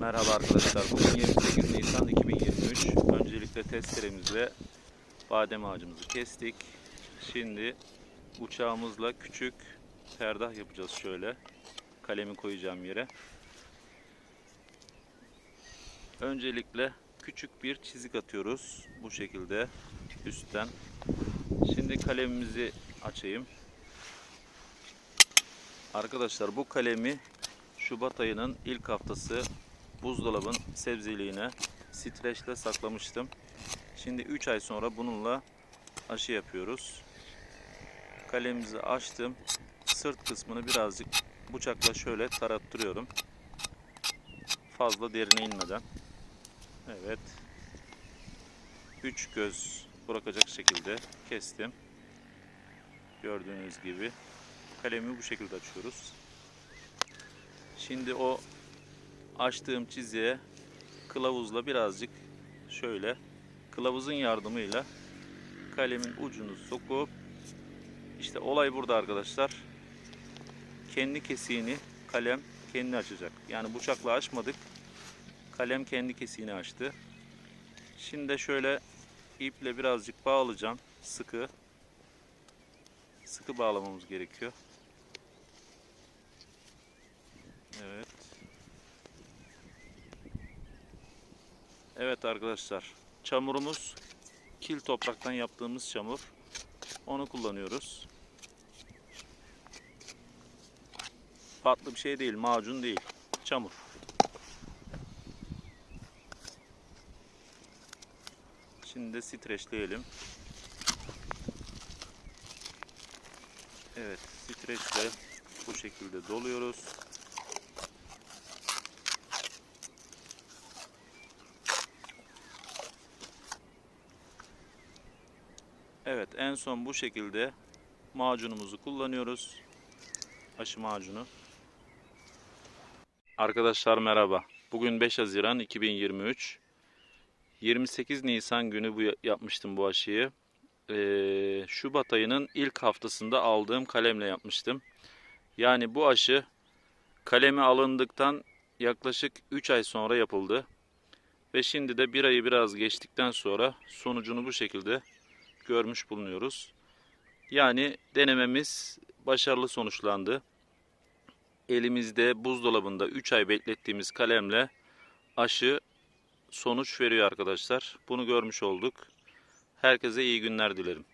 Merhaba arkadaşlar. Bugün 28 Nisan 2023. Öncelikle testeremizle badem ağacımızı kestik. Şimdi uçağımızla küçük perdah yapacağız şöyle. Kalemi koyacağım yere. Öncelikle küçük bir çizik atıyoruz bu şekilde üstten. Şimdi kalemimizi açayım. Arkadaşlar bu kalemi Şubat ayının ilk haftası buzdolabın sebzeliğine streçle saklamıştım. Şimdi 3 ay sonra bununla aşı yapıyoruz. Kalemimizi açtım. Sırt kısmını birazcık bıçakla şöyle tarattırıyorum. Fazla derine inmeden. Evet. 3 göz bırakacak şekilde kestim. Gördüğünüz gibi. Kalemi bu şekilde açıyoruz. Şimdi o açtığım çizgiye kılavuzla birazcık şöyle kılavuzun yardımıyla kalemin ucunu sokup işte olay burada arkadaşlar. Kendi kesiğini kalem kendi açacak. Yani bıçakla açmadık. Kalem kendi kesiğini açtı. Şimdi de şöyle iple birazcık bağlayacağım. Sıkı. Sıkı bağlamamız gerekiyor. Evet. Evet arkadaşlar. Çamurumuz kil topraktan yaptığımız çamur. Onu kullanıyoruz. Farklı bir şey değil, macun değil. Çamur. Şimdi de streçleyelim. Evet, streçle bu şekilde doluyoruz. Evet en son bu şekilde macunumuzu kullanıyoruz. Aşı macunu. Arkadaşlar merhaba. Bugün 5 Haziran 2023. 28 Nisan günü bu yapmıştım bu aşıyı. Ee, Şubat ayının ilk haftasında aldığım kalemle yapmıştım. Yani bu aşı kalemi alındıktan yaklaşık 3 ay sonra yapıldı. Ve şimdi de bir ayı biraz geçtikten sonra sonucunu bu şekilde görmüş bulunuyoruz. Yani denememiz başarılı sonuçlandı. Elimizde buzdolabında 3 ay beklettiğimiz kalemle aşı sonuç veriyor arkadaşlar. Bunu görmüş olduk. Herkese iyi günler dilerim.